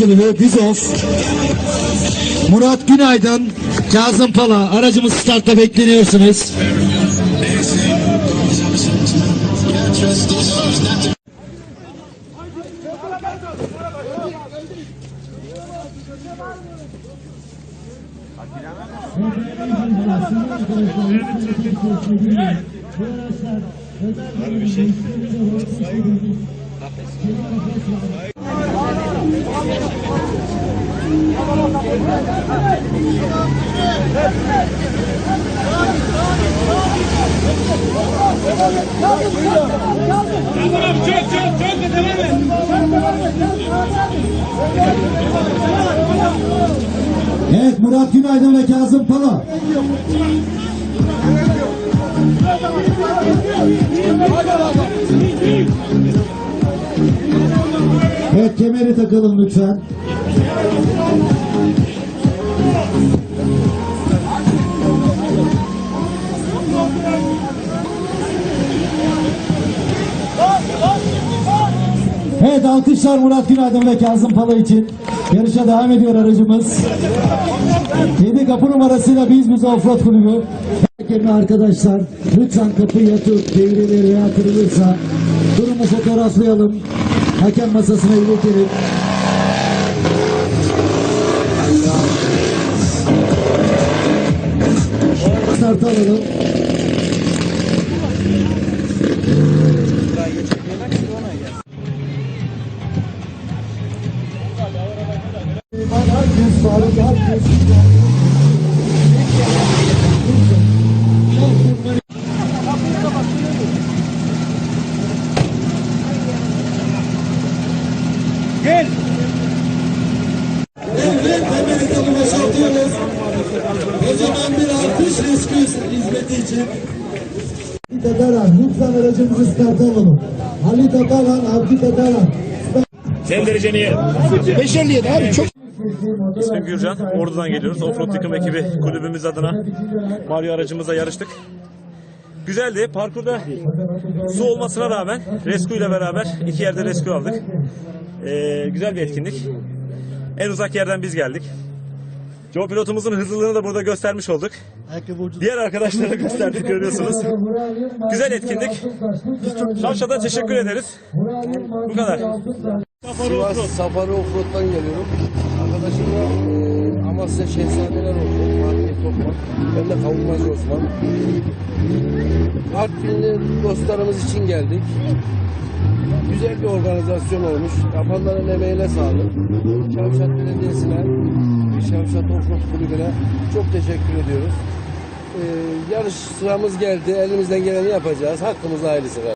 Kulübü Bizof. Murat Günaydın, Kazım Pala aracımız startta bekleniyorsunuz. Evet Murat Günaydın ve Kazım Pala. Evet kemeri takalım lütfen. Evet alkışlar Murat Günaydın ve Kazım Pala için. Yarışa devam ediyor aracımız. 7 kapı numarasıyla biz bize offroad kulübü. Hakemli arkadaşlar lütfen kapı yatıp devrilir veya kırılırsa durumu fotoğraflayalım. Hakem masasına iletelim. Start alalım. Herkes bağırın, herkes. İçin. Halit Ataran, lütfen aracımızı starta alalım. Halit Ataran, Halit Ataran. Sen dereceni ye. Beşerliye abi çok İsmim Gürcan. Ordu'dan geliyoruz. Offroad takım ekibi kulübümüz adına Mario aracımızla yarıştık. Güzeldi. Parkurda su olmasına rağmen rescue ile beraber iki yerde rescue aldık. Ee, güzel bir etkinlik. En uzak yerden biz geldik. Joe pilotumuzun hızlılığını da burada göstermiş olduk. Diğer arkadaşlara gösterdik görüyorsunuz. Güzel etkinlik. Şavşat'a teşekkür ederiz. Bu kadar. Sivas Safari Offroad'dan geliyorum. Arkadaşımla e, Amasya Şehzadeler oldu. Fatih Toprak. Ben de Kavurmacı Osman. Artvinli dostlarımız için geldik. Güzel bir organizasyon olmuş. Yapanların emeğine sağlık. Şavşat Belediyesi'ne, Şavşat Offroad Kulübü'ne çok teşekkür ediyoruz. E, yarış sıramız geldi. Elimizden geleni yapacağız. Hakkımızda hayırlısı.